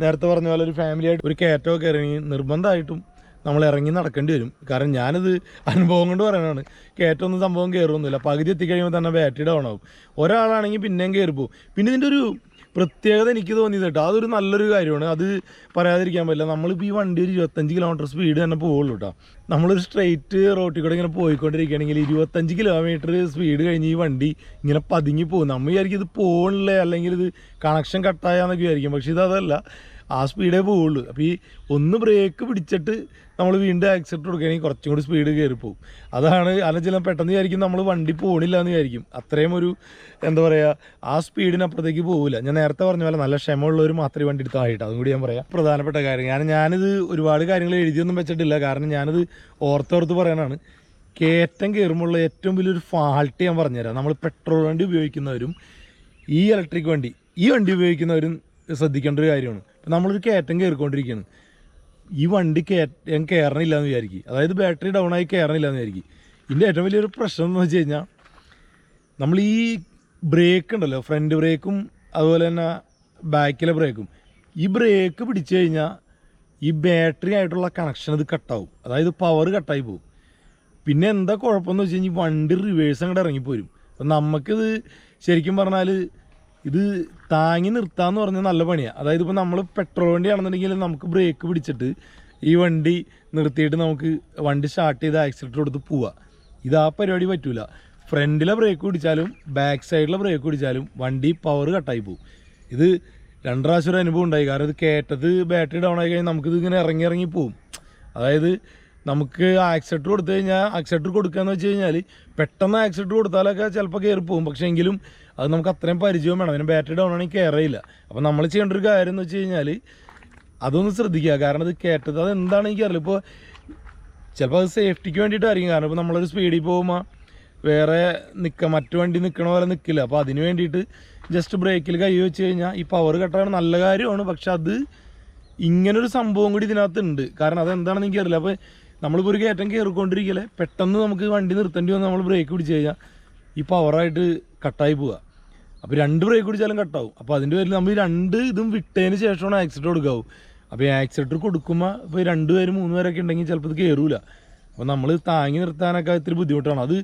നേരത്തെ പറഞ്ഞ പോലെ ഒരു ഫാമിലി ആയിട്ട് ഒരു കയറ്റമൊക്കെ ഇറങ്ങി നിർബന്ധമായിട്ടും നമ്മൾ ഇറങ്ങി നടക്കേണ്ടി വരും. കാരണം ഞാനത് അനുഭവം കൊണ്ട് പറയണതാണ്. കയറ്റമൊന്നും സംഭവം കയറുമൊന്നുമില്ല പകുതി എത്തിക്കഴിയുമ്പോൾ തന്നെ ബാറ്ററി ഡൗൺ ആവും. ഒരാളാണെങ്കിൽ പിന്നെയും കയറി പോകും പിന്നെ ഇതിന്റെ ഒരു പ്രത്യേകത എനിക്ക് തോന്നിയത് കേട്ടോ. അതൊരു നല്ലൊരു കാര്യമാണ്. അത് പറയാതിരിക്കാൻ പറ്റില്ല. നമ്മളിപ്പോൾ ഈ വണ്ടി ഒരു ഇരുപത്തഞ്ച് കിലോമീറ്റർ സ്പീഡ് തന്നെ പോവുള്ളൂ കേട്ടോ. നമ്മൾ സ്ട്രെയിറ്റ് റോട്ടിൽ കൂടെ ഇങ്ങനെ പോയിക്കൊണ്ടിരിക്കുകയാണെങ്കിൽ ഇരുപത്തഞ്ച് കിലോമീറ്റർ സ്പീഡ് കഴിഞ്ഞ് ഈ വണ്ടി ഇങ്ങനെ പതുങ്ങി പോകും. നമ്മൾ വിചാരിക്കും ഇത് പോകണില്ലേ അല്ലെങ്കിൽ ഇത് കണക്ഷൻ കട്ടായാന്നൊക്കെ വിചാരിക്കും. പക്ഷേ ഇതതല്ല ആ സ്പീഡേ പോവുള്ളൂ. അപ്പോൾ ഈ ഒന്ന് ബ്രേക്ക് പിടിച്ചിട്ട് നമ്മൾ വീണ്ടും ആക്സിഡന്റ് കൊടുക്കുകയാണെങ്കിൽ കുറച്ചും കൂടി സ്പീഡ് കയറി പോകും അതാണ് അല്ല ചില പെട്ടെന്ന് വിചാരിക്കും നമ്മൾ വണ്ടി പോണില്ല എന്ന് വിചാരിക്കും. അത്രയും ഒരു എന്താ പറയുക ആ സ്പീഡിനപ്പുറത്തേക്ക് പോകില്ല ഞാൻ നേരത്തെ പറഞ്ഞ പോലെ നല്ല ക്ഷമയുള്ളവർ മാത്രമേ വണ്ടി എടുത്തായിട്ട് അതും കൂടി ഞാൻ പറയാം. പ്രധാനപ്പെട്ട കാര്യം ഞാൻ ഞാനിത് ഒരുപാട് കാര്യങ്ങൾ എഴുതിയൊന്നും വെച്ചിട്ടില്ല. കാരണം ഞാനിത് ഓർത്തോർത്ത് പറയാനാണ്. കയറ്റം കയറുമ്പോഴുള്ള ഏറ്റവും വലിയൊരു ഫാൾട്ട് ഞാൻ പറഞ്ഞുതരാം. നമ്മൾ പെട്രോൾ വണ്ടി ഉപയോഗിക്കുന്നവരും ഈ ഇലക്ട്രിക് വണ്ടി ഈ വണ്ടി ഉപയോഗിക്കുന്നവരും ശ്രദ്ധിക്കേണ്ട ഒരു കാര്യമാണ്. നമ്മളൊരു കയറ്റം കയറിക്കൊണ്ടിരിക്കുകയാണ്. ഈ വണ്ടി കയറ്റം കയറണില്ല എന്ന് വിചാരിക്കും. അതായത് ബാറ്ററി ഡൗൺ ആയി കയറണില്ല എന്ന് വിചാരിക്കും. ഇതിന്റെ ഏറ്റവും വലിയൊരു പ്രശ്നം എന്ന് വെച്ച് കഴിഞ്ഞാൽ നമ്മൾ ഈ ബ്രേക്ക് ഉണ്ടല്ലോ ഫ്രണ്ട് ബ്രേക്കും അതുപോലെ തന്നെ ബാക്കിലെ ബ്രേക്കും ഈ ബ്രേക്ക് പിടിച്ചു കഴിഞ്ഞാൽ ഈ ബാറ്ററി ആയിട്ടുള്ള കണക്ഷൻ ഇത് കട്ടാവും അതായത് പവർ കട്ടായി പോകും പിന്നെ എന്താ കുഴപ്പമെന്ന് വെച്ച് കഴിഞ്ഞാൽ വണ്ടി റിവേഴ്സ് അങ്ങോട്ട് ഇറങ്ങിപ്പോരും. അപ്പം നമുക്കിത് ശരിക്കും പറഞ്ഞാൽ ഇത് താങ്ങി നിർത്താന്ന് പറഞ്ഞാൽ നല്ല പണിയാണ് അതായത് ഇപ്പോൾ നമ്മൾ പെട്രോൾ വണ്ടി ആണെന്നുണ്ടെങ്കിൽ നമുക്ക് ബ്രേക്ക് പിടിച്ചിട്ട് ഈ വണ്ടി നിർത്തിയിട്ട് നമുക്ക് വണ്ടി സ്റ്റാർട്ട് ചെയ്ത് ആക്സിലേറ്റർ കൊടുത്ത് പോവുക ഇത് ആ പരിപാടി പറ്റൂല. ഫ്രണ്ടിലെ ബ്രേക്ക് പിടിച്ചാലും ബാക്ക് സൈഡിലെ ബ്രേക്ക് പിടിച്ചാലും വണ്ടി പവർ കട്ടായി പോകും ഇത് രണ്ട് പ്രാവശ്യം ഒരു അനുഭവം ഉണ്ടായി. കാരണം ഇത് കേട്ടത് ബാറ്ററി ഡൗൺ ആയി കഴിഞ്ഞാൽ നമുക്കിത് ഇങ്ങനെ ഇറങ്ങി ഇറങ്ങി പോകും അതായത് നമുക്ക് ആക്സിലേറ്റർ കൊടുത്തു കഴിഞ്ഞാൽ ആക്സിലേറ്റർ കൊടുക്കുകയെന്ന് വെച്ച് കഴിഞ്ഞാൽ പെട്ടെന്ന് ആക്സിലേറ്റർ കൊടുത്താലൊക്കെ ചിലപ്പോൾ കയറി പോകും പക്ഷേ എങ്കിലും അത് നമുക്ക് അത്രയും പരിചയം വേണം. അതിന് ബാറ്ററി ഡൗൺ ആണെങ്കിൽ കയറിയില്ല അപ്പോൾ നമ്മൾ ചെയ്യേണ്ട ഒരു കാര്യം എന്ന് വെച്ച് കഴിഞ്ഞാൽ അതൊന്ന് ശ്രദ്ധിക്കുക. കാരണം ഇത് കയറ്റത് അത് എന്താണെന്ന് എനിക്കറിയില്ല. ഇപ്പോൾ ചിലപ്പോൾ അത് സേഫ്റ്റിക്ക് വേണ്ടിയിട്ടായിരിക്കും കാരണം ഇപ്പോൾ നമ്മളൊരു സ്പീഡിൽ പോകുമ്പോൾ വേറെ നിൽക്കുക മറ്റു വണ്ടി നിൽക്കണ പോലെ നിൽക്കില്ല അപ്പോൾ അതിന് വേണ്ടിയിട്ട് ജസ്റ്റ് ബ്രേക്കിൽ കൈ വെച്ച് കഴിഞ്ഞാൽ ഈ പവർ കട്ടാണ് നല്ല കാര്യമാണ്. പക്ഷെ അത് ഇങ്ങനൊരു സംഭവം കൂടി ഇതിനകത്ത് ഉണ്ട് കാരണം അതെന്താണെന്ന് എനിക്കറിയില്ല. അപ്പോൾ നമ്മളിപ്പോൾ ഒരു കയറ്റം കയറിക്കൊണ്ടിരിക്കലെ പെട്ടെന്ന് നമുക്ക് വണ്ടി നിർത്തേണ്ടി വന്ന് നമ്മൾ ബ്രേക്ക് പിടിച്ച് കഴിഞ്ഞാൽ ഈ പവറായിട്ട് കട്ടായി പോവുക അപ്പോൾ രണ്ട് ബ്രേക്ക് പിടിച്ചാലും കട്ടാവും അപ്പോൾ അതിന്റെ പേരിൽ നമ്മൾ രണ്ട് ഇതും വിട്ടതിന് ശേഷമാണ് ആക്സിഡന്റ് കൊടുക്കാവും. അപ്പോൾ ഈ ആക്സിഡന്റ് കൊടുക്കുമ്പോൾ ഇപ്പോൾ രണ്ട് പേര് മൂന്ന് പേരൊക്കെ ഉണ്ടെങ്കിൽ ചിലപ്പോൾ ഇത് കയറൂല അപ്പോൾ നമ്മൾ താങ്ങി നിർത്താനൊക്കെ ഇത്തിരി ബുദ്ധിമുട്ടാണ്. അത്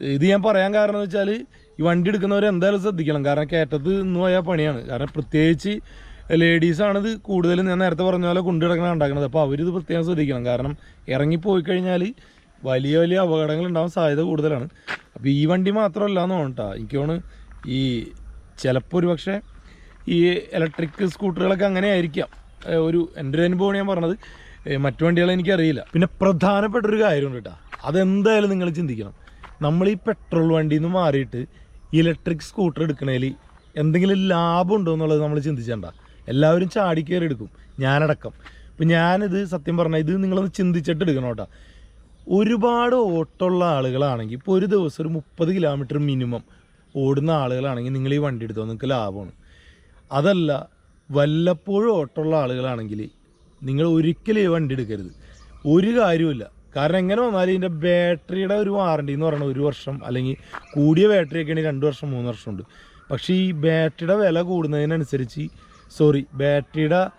ഇത് ഞാൻ പറയാൻ കാരണം എന്ന് വെച്ചാൽ ഈ വണ്ടി എടുക്കുന്നവർ എന്തായാലും ശ്രദ്ധിക്കണം. കാരണം കയറ്റത്ത് നിന്ന് പോയാൽ പണിയാണ്. കാരണം പ്രത്യേകിച്ച് ലേഡീസാണ് ഇത് കൂടുതലും ഞാൻ നേരത്തെ പറഞ്ഞ പോലെ കൊണ്ടു കിടക്കണ ഉണ്ടാക്കുന്നത് അപ്പോൾ അവരിത് പ്രത്യേകം ശ്രദ്ധിക്കണം. കാരണം ഇറങ്ങിപ്പോയി കഴിഞ്ഞാൽ വലിയ വലിയ അപകടങ്ങൾ ഉണ്ടാകാൻ സാധ്യത കൂടുതലാണ്. അപ്പോൾ ഈ വണ്ടി മാത്രമല്ല എന്ന് തോന്നട്ടാ എനിക്ക് തോന്നുന്നു ഈ ചിലപ്പോൾ ഒരു പക്ഷേ ഈ ഇലക്ട്രിക് സ്കൂട്ടറുകളൊക്കെ അങ്ങനെ ആയിരിക്കാം ഒരു എന്റെ ഒരു അനുഭവമാണ് ഞാൻ പറഞ്ഞത്. മറ്റു വണ്ടികളെ എനിക്കറിയില്ല. പിന്നെ പ്രധാനപ്പെട്ട ഒരു കാര്യമുണ്ട് കേട്ടോ. അതെന്തായാലും നിങ്ങൾ ചിന്തിക്കണം. നമ്മൾ ഈ പെട്രോൾ വണ്ടിയിൽ നിന്ന് മാറിയിട്ട് ഇലക്ട്രിക് സ്കൂട്ടർ എടുക്കണേൽ എന്തെങ്കിലും ലാഭം ഉണ്ടോ എന്നുള്ളത് നമ്മൾ ചിന്തിച്ചേണ്ട. എല്ലാവരും ചാടി കയറി എടുക്കും. ഞാനടക്കം. ഇപ്പം ഞാനിത് സത്യം പറഞ്ഞാൽ ഇത് നിങ്ങളൊന്ന് ചിന്തിച്ചിട്ട് എടുക്കണം കേട്ടോ. ഒരുപാട് ഓട്ടമുള്ള ആളുകളാണെങ്കിൽ ഇപ്പോൾ ഒരു ദിവസം ഒരു മുപ്പത് കിലോമീറ്റർ മിനിമം ഓടുന്ന ആളുകളാണെങ്കിൽ നിങ്ങൾ ഈ വണ്ടി എടുത്തോ? നിങ്ങൾക്ക് ലാഭമാണ്. അതല്ല വല്ലപ്പോഴും ഓട്ടമുള്ള ആളുകളാണെങ്കിൽ നിങ്ങൾ ഒരിക്കലും ഈ വണ്ടി എടുക്കരുത്. ഒരു കാര്യമില്ല കാരണം എങ്ങനെ വന്നാലും ഇതിന്റെ ബാറ്ററിയുടെ ഒരു വാറണ്ടി എന്ന് പറയുന്നത് ഒരു വർഷം അല്ലെങ്കിൽ കൂടിയ ബാറ്ററി ഒക്കെ ആണെങ്കിൽ രണ്ട് വർഷം മൂന്ന് വർഷമുണ്ട് പക്ഷേ ഈ ബാറ്ററിയുടെ വില കൂടുന്നതിനനുസരിച്ച് സോറി ബാറ്ററിയുടെ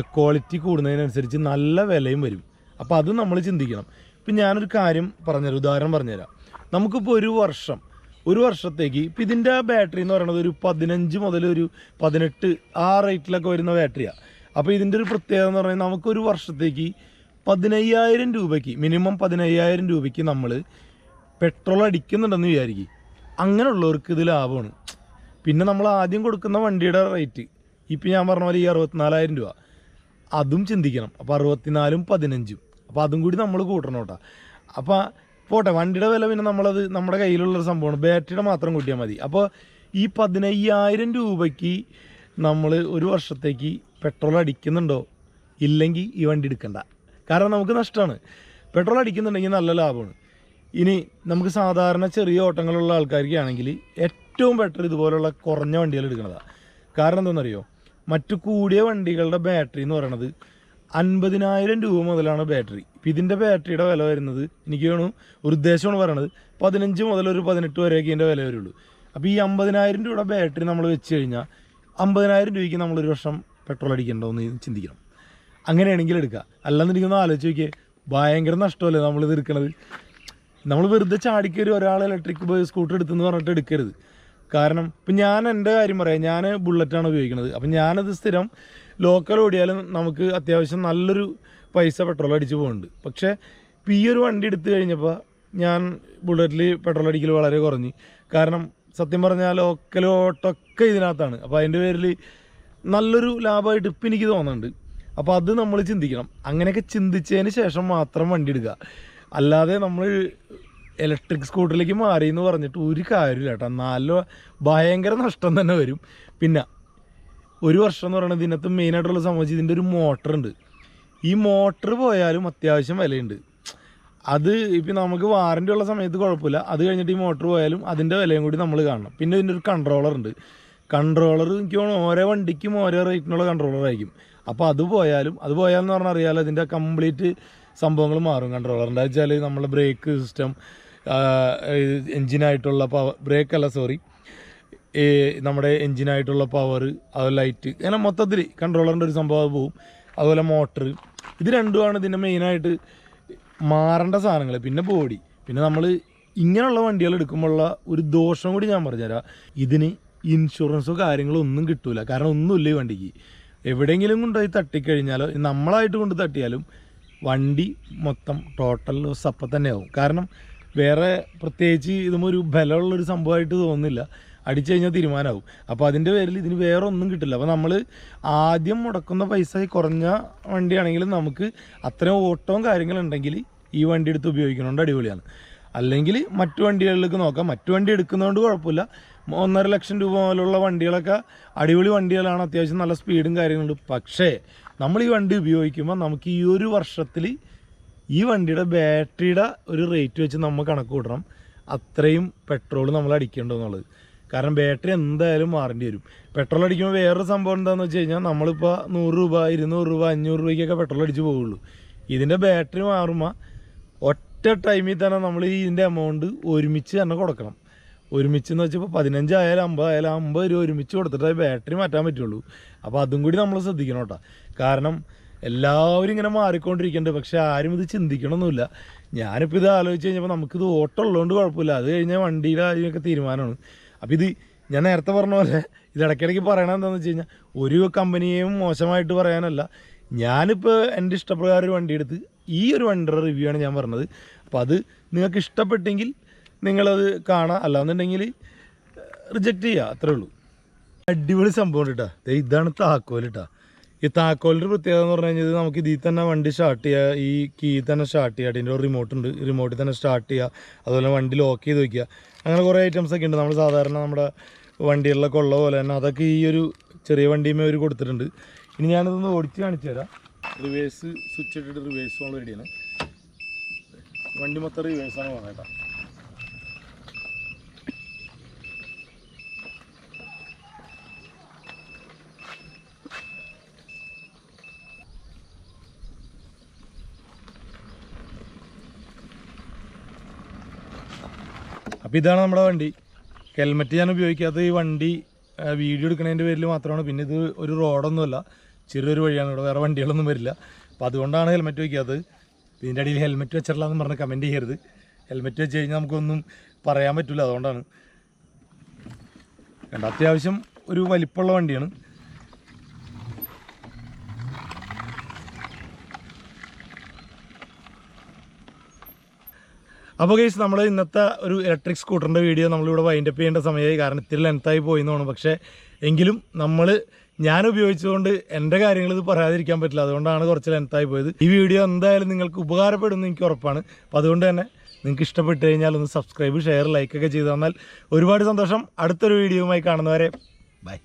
ക്വാളിറ്റി കൂടുന്നതിനനുസരിച്ച് നല്ല വിലയും വരും. അപ്പോൾ അത് നമ്മൾ ചിന്തിക്കണം. ഇപ്പം ഞാനൊരു കാര്യം പറഞ്ഞുതരാം ഉദാഹരണം പറഞ്ഞുതരാം. നമുക്കിപ്പോൾ ഒരു വർഷം ഒരു വർഷത്തേക്ക്. ഇപ്പം ഇതിന്റെ ബാറ്ററി എന്ന് പറയുന്നത് ഒരു പതിനഞ്ച് മുതൽ ഒരു പതിനെട്ട് ആ റേറ്റിലൊക്കെ വരുന്ന ബാറ്ററിയാണ് അപ്പോൾ ഇതിന്റെ ഒരു പ്രത്യേകത എന്ന് പറഞ്ഞാൽ നമുക്കൊരു വർഷത്തേക്ക് പതിനയ്യായിരം രൂപയ്ക്ക് മിനിമം പതിനയ്യായിരം രൂപയ്ക്ക് നമ്മൾ പെട്രോൾ അടിക്കുന്നുണ്ടെന്ന് വിചാരിക്കും. അങ്ങനെയുള്ളവർക്ക് ഇത് ലാഭമാണ്. പിന്നെ നമ്മൾ ആദ്യം കൊടുക്കുന്ന വണ്ടിയുടെ റേറ്റ് ഇപ്പം ഞാൻ പറഞ്ഞ പോലെ ഈ അറുപത്തിനാലായിരം രൂപ. അതും ചിന്തിക്കണം. അപ്പോൾ അറുപത്തിനാലും പതിനഞ്ചും. അപ്പോൾ അതും കൂടി നമ്മൾ കൂട്ടണം കേട്ടോ. അപ്പോൾ പോട്ടെ വണ്ടിയുടെ വില പിന്നെ നമ്മളത് നമ്മുടെ കയ്യിലുള്ളൊരു സംഭവമാണ്. ബാറ്ററിയുടെ മാത്രം കൂട്ടിയാൽ മതി. അപ്പോൾ ഈ പതിനയ്യായിരം രൂപയ്ക്ക് നമ്മൾ ഒരു വർഷത്തേക്ക് പെട്രോൾ അടിക്കുന്നുണ്ടോ? ഇല്ലെങ്കിൽ ഈ വണ്ടി എടുക്കണ്ട. കാരണം നമുക്ക് നഷ്ടമാണ്. പെട്രോൾ അടിക്കുന്നുണ്ടെങ്കിൽ നല്ല ലാഭമാണ്. ഇനി നമുക്ക് സാധാരണ ചെറിയ ഓട്ടങ്ങളുള്ള ആൾക്കാർക്കാണെങ്കിൽ ഏറ്റവും ബെറ്റർ ഇതുപോലുള്ള കുറഞ്ഞ വണ്ടികൾ എടുക്കുന്നതാണ് കാരണം എന്താണെന്നറിയോ? മറ്റു കൂടിയ വണ്ടികളുടെ ബാറ്ററി എന്ന് പറയുന്നത് അൻപതിനായിരം രൂപ മുതലാണ് ബാറ്ററി. ഇപ്പം ഇതിന്റെ ബാറ്ററിയുടെ വില വരുന്നത് എനിക്ക് വേണം ഒരു ഉദ്ദേശമാണ് പറയണത് പതിനഞ്ച് മുതൽ ഒരു പതിനെട്ട് വരെയൊക്കെ ഇതിന്റെ വില വരുള്ളൂ. അപ്പോൾ ഈ അമ്പതിനായിരം രൂപയുടെ ബാറ്ററി നമ്മൾ വെച്ച് കഴിഞ്ഞാൽ അമ്പതിനായിരം രൂപയ്ക്ക് നമ്മളൊരു വർഷം പെട്രോൾ അടിക്കണ്ടോ എന്ന് ചിന്തിക്കണം. അങ്ങനെയാണെങ്കിൽ എടുക്കുക. അല്ലാന്നിരിക്കുന്ന ആലോചിച്ച് നോക്കിയേ ഭയങ്കര നഷ്ടമല്ലേ നമ്മൾ എടുക്കണത്? നമ്മൾ വെറുതെ ചാടിക്കൊരു ഒരാൾ ഇലക്ട്രിക് സ്കൂട്ടർ എടുത്തെന്ന് പറഞ്ഞിട്ട് എടുക്കരുത്. കാരണം ഇപ്പം ഞാൻ എന്റെ കാര്യം പറയാം ഞാൻ ബുള്ളറ്റാണ് ഉപയോഗിക്കുന്നത് അപ്പം ഞാനത് സ്ഥിരം ലോക്കൽ ഓടിയാലും നമുക്ക് അത്യാവശ്യം നല്ലൊരു പൈസ പെട്രോൾ അടിച്ച് പോകുന്നുണ്ട് പക്ഷേ ഇപ്പോൾ ഈ ഒരു വണ്ടി എടുത്തു കഴിഞ്ഞപ്പോൾ ഞാൻ ബുള്ളറ്റിൽ പെട്രോൾ അടിക്കൽ വളരെ കുറഞ്ഞു. കാരണം സത്യം പറഞ്ഞാൽ ലോക്കൽ ഓട്ടൊക്കെ ഇതിനകത്താണ്. അപ്പോൾ അതിന്റെ പേരിൽ നല്ലൊരു ലാഭമായിട്ട് ഇപ്പം എനിക്ക് തോന്നുന്നുണ്ട്. അപ്പോൾ അത് നമ്മൾ ചിന്തിക്കണം. അങ്ങനെയൊക്കെ ചിന്തിച്ചതിന് ശേഷം മാത്രം വണ്ടി എടുക്കുക. അല്ലാതെ നമ്മൾ ഇലക്ട്രിക് സ്കൂട്ടറിലേക്ക് മാറി എന്ന് പറഞ്ഞിട്ട് ഒരു കാര്യമില്ല കേട്ടോ. നല്ല ഭയങ്കര നഷ്ടം തന്നെ വരും. പിന്നെ ഒരു വർഷം എന്ന് പറയുന്നത് ഇതിനകത്ത് മെയിനായിട്ടുള്ള സംബന്ധിച്ച് ഇതിന്റെ ഒരു മോട്ടർ ഉണ്ട്. ഈ മോട്ടർ പോയാലും അത്യാവശ്യം വിലയുണ്ട്. അത് ഇപ്പം നമുക്ക് വാറണ്ടി ഉള്ള സമയത്ത് കുഴപ്പമില്ല. അത് കഴിഞ്ഞിട്ട് ഈ മോട്ടർ പോയാലും അതിന്റെ വിലയും കൂടി നമ്മൾ കാണണം. പിന്നെ ഇതിന്റെ ഒരു കൺട്രോളർ ഉണ്ട്. കൺട്രോളർ എനിക്ക് തോന്നുന്നു ഓരോ വണ്ടിക്കും ഓരോ റേറ്റിനുള്ള കൺട്രോളർ ആയിരിക്കും. അപ്പോൾ അത് പോയാലും അത് പോയാലെന്ന് പറഞ്ഞാൽ അറിയാലോ ഇതിന്റെ കംപ്ലീറ്റ് സംഭവങ്ങൾ മാറും കൺട്രോളർ എന്താ വെച്ചാൽ നമ്മളെ ബ്രേക്ക് സിസ്റ്റം എൻജിനായിട്ടുള്ള പവർ ബ്രേക്ക് അല്ല സോറി ഈ നമ്മുടെ എൻജിനായിട്ടുള്ള പവർ അതുപോലെ ലൈറ്റ് അങ്ങനെ മൊത്തത്തിൽ കൺട്രോളറിന്റെ ഒരു സംഭവം പോവും. അതുപോലെ മോട്ടർ ഇത് രണ്ടുമാണ് ഇതിന്റെ മെയിനായിട്ട് മാറേണ്ട സാധനങ്ങൾ പിന്നെ ബോഡി പിന്നെ നമ്മൾ ഇങ്ങനെയുള്ള വണ്ടികൾ എടുക്കുമ്പോഴുള്ള ഒരു ദോഷം കൂടി ഞാൻ പറഞ്ഞുതരാം. ഇതിന് ഇൻഷുറൻസോ കാര്യങ്ങളോ ഒന്നും കിട്ടൂല. കാരണം ഒന്നുമില്ല ഈ വണ്ടിക്ക്. എവിടെയെങ്കിലും കൊണ്ടുപോയി തട്ടിക്കഴിഞ്ഞാലോ നമ്മളായിട്ട് കൊണ്ട് തട്ടിയാലും വണ്ടി മൊത്തം ടോട്ടൽ ലോസ് അപ്പം തന്നെ ആവും കാരണം വേറെ പ്രത്യേകിച്ച് ഇതും ഒരു ബലമുള്ളൊരു സംഭവമായിട്ട് തോന്നുന്നില്ല. അടിച്ചു കഴിഞ്ഞാൽ തീരുമാനമാവും അപ്പോൾ അതിന്റെ പേരിൽ ഇതിന് വേറെ ഒന്നും കിട്ടില്ല. അപ്പോൾ നമ്മൾ ആദ്യം മുടക്കുന്ന പൈസ കുറഞ്ഞ വണ്ടിയാണെങ്കിലും നമുക്ക് അത്രയും ഓട്ടവും കാര്യങ്ങളുണ്ടെങ്കിൽ ഈ വണ്ടി എടുത്ത് ഉപയോഗിക്കണോണ്ട് അടിപൊളിയാണ്. അല്ലെങ്കിൽ മറ്റു വണ്ടികളിലേക്ക് നോക്കാം. മറ്റു വണ്ടി എടുക്കുന്നതുകൊണ്ട് കുഴപ്പമില്ല. ഒന്നര ലക്ഷം രൂപ മുതലുള്ള വണ്ടികളൊക്കെ അടിപൊളി വണ്ടികളാണ്. അത്യാവശ്യം നല്ല സ്പീഡും കാര്യങ്ങളുണ്ട്. പക്ഷേ നമ്മൾ ഈ വണ്ടി ഉപയോഗിക്കുമ്പോൾ നമുക്ക് ഈ ഒരു വർഷത്തിൽ ഈ വണ്ടിയുടെ ബാറ്ററിയുടെ ഒരു റേറ്റ് വെച്ച് നമ്മൾ കണക്ക് കൂട്ടണം. അത്രയും പെട്രോൾ നമ്മൾ അടിക്കേണ്ടതെന്നുള്ളത് കാരണം ബാറ്ററി എന്തായാലും മാറേണ്ടി വരും. പെട്രോൾ അടിക്കുമ്പോൾ വേറൊരു സംഭവം എന്താണെന്ന് വെച്ച് കഴിഞ്ഞാൽ നമ്മളിപ്പോൾ നൂറ് രൂപ ഇരുന്നൂറ് രൂപ അഞ്ഞൂറ് രൂപയ്ക്കൊക്കെ പെട്രോൾ അടിച്ച് പോവുള്ളൂ. ഇതിന്റെ ബാറ്ററി മാറുമ്പോൾ ഒറ്റ ടൈമിൽ തന്നെ നമ്മൾ ഇതിന്റെ എമൗണ്ട് ഒരുമിച്ച് തന്നെ കൊടുക്കണം. ഒരുമിച്ച് എന്ന് വെച്ചാൽ ഇപ്പോൾ പതിനഞ്ചായാലും അമ്പതായാലും അമ്പത് രൂപ ഒരുമിച്ച് കൊടുത്തിട്ടേ ബാറ്ററി മാറ്റാൻ പറ്റുള്ളൂ. അപ്പോൾ അതും കൂടി നമ്മൾ ശ്രദ്ധിക്കണം കേട്ടോ. കാരണം എല്ലാവരും ഇങ്ങനെ മാറിക്കൊണ്ടിരിക്കുന്നുണ്ട്. പക്ഷെ ആരും ഇത് ചിന്തിക്കണമൊന്നുമില്ല ഞാനിപ്പോൾ ഇത് ആലോചിച്ച് കഴിഞ്ഞപ്പോൾ നമുക്കിത് ഓട്ടം ഉള്ളതുകൊണ്ട് കുഴപ്പമില്ല. അത് കഴിഞ്ഞാൽ വണ്ടിയുടെ കാര്യമൊക്കെ തീരുമാനമാണ്. അപ്പോൾ ഇത് ഞാൻ നേരത്തെ പറഞ്ഞ പോലെ ഇത് ഇടയ്ക്കിടയ്ക്ക് പറയണത് എന്താണെന്ന് വെച്ച് കഴിഞ്ഞാൽ ഒരു കമ്പനിയെയും മോശമായിട്ട് പറയാനല്ല. ഞാനിപ്പോൾ എന്റെ ഇഷ്ടപ്രകാരം ഒരു വണ്ടി എടുത്ത് ഈ ഒരു വണ്ടിയുടെ റിവ്യൂ ആണ് ഞാൻ പറഞ്ഞത്. അപ്പോൾ അത് നിങ്ങൾക്ക് ഇഷ്ടപ്പെട്ടെങ്കിൽ നിങ്ങളത് കാണാം. അല്ലാന്നുണ്ടെങ്കിൽ റിജക്റ്റ് ചെയ്യുക അത്രേ ഉള്ളൂ. അടിപൊളി സംഭവം കേട്ടോ ഇതാണ് താക്കോൽ കേട്ടോ ഈ താക്കോലിന്റെ പ്രത്യേകത എന്ന് പറഞ്ഞു കഴിഞ്ഞാൽ നമുക്ക് ഇതിൽ തന്നെ വണ്ടി സ്റ്റാർട്ട് ചെയ്യുക ഈ കീ തന്നെ സ്റ്റാർട്ട് ചെയ്യുക അതിന്റെ ഒരു റിമോട്ട് ഉണ്ട്. റിമോട്ടിൽ തന്നെ സ്റ്റാർട്ട് ചെയ്യുക അതുപോലെ വണ്ടി ലോക്ക് ചെയ്ത് വയ്ക്കുക അങ്ങനെ കുറേ ഐറ്റംസ് ഒക്കെ ഉണ്ട്. നമ്മൾ സാധാരണ നമ്മുടെ വണ്ടികളിലൊക്കെ ഉള്ള പോലെ തന്നെ അതൊക്കെ ഈ ഒരു ചെറിയ വണ്ടിയുമേ അവർ കൊടുത്തിട്ടുണ്ട്. ഇനി ഞാനിതൊന്ന് ഓടിച്ച് കാണിച്ചു തരാം. റിവേഴ്സ് സ്വിച്ച് ഇട്ടിട്ട് റിവേഴ്സ് ഓൺ റെഡിയാണ് വണ്ടി മൊത്തം റിവേഴ്സാണ് പോകുന്നത് കേട്ടോ. അപ്പോൾ ഇതാണ് നമ്മുടെ വണ്ടി. ഹെൽമെറ്റ് ഞാൻ ഉപയോഗിക്കാത്ത ഈ വണ്ടി വീഡിയോ എടുക്കുന്നതിന്റെ പേരിൽ മാത്രമാണ്. പിന്നെ ഇത് ഒരു റോഡൊന്നുമല്ല ചെറിയൊരു വഴിയാണ്. ഇവിടെ വേറെ വണ്ടികളൊന്നും വരില്ല. അപ്പോൾ അതുകൊണ്ടാണ് ഹെൽമെറ്റ് വയ്ക്കാത്തത് ഇതിന്റെ അടിയിൽ ഹെൽമെറ്റ് വെച്ചിട്ടില്ല എന്ന് പറഞ്ഞ് കമന്റ് ചെയ്യരുത്. ഹെൽമെറ്റ് വെച്ച് കഴിഞ്ഞാൽ നമുക്കൊന്നും പറയാൻ പറ്റില്ല അതുകൊണ്ടാണ്. കണ്ട അത്യാവശ്യം ഒരു വലിപ്പമുള്ള വണ്ടിയാണ്. അപ്പോൾ കേസ് നമ്മൾ ഇന്നത്തെ ഒരു ഇലക്ട്രിക് സ്കൂട്ടറിന്റെ വീഡിയോ നമ്മളിവിടെ വൈൻഡപ്പ് ചെയ്യേണ്ട സമയമായി കാരണം ഇത്തിരി ലെങ്ത്തായി പോയി എന്നാണ്. പക്ഷേ എങ്കിലും നമ്മൾ ഞാൻ ഉപയോഗിച്ചുകൊണ്ട് എന്റെ കാര്യങ്ങൾ ഇത് പറയാതിരിക്കാൻ പറ്റില്ല. അതുകൊണ്ടാണ് കുറച്ച് ലെങ്ത്തായി പോയത്. ഈ വീഡിയോ എന്തായാലും നിങ്ങൾക്ക് ഉപകാരപ്പെടുമെന്ന് എനിക്ക് ഉറപ്പാണ്. അപ്പോൾ അതുകൊണ്ട് തന്നെ നിങ്ങൾക്ക് ഇഷ്ടപ്പെട്ട് കഴിഞ്ഞാൽ ഒന്ന് സബ്സ്ക്രൈബ് ഷെയർ ലൈക്കൊക്കെ ചെയ്തു തന്നാൽ ഒരുപാട് സന്തോഷം. അടുത്തൊരു വീഡിയോയുമായി കാണുന്നവരെ ബൈ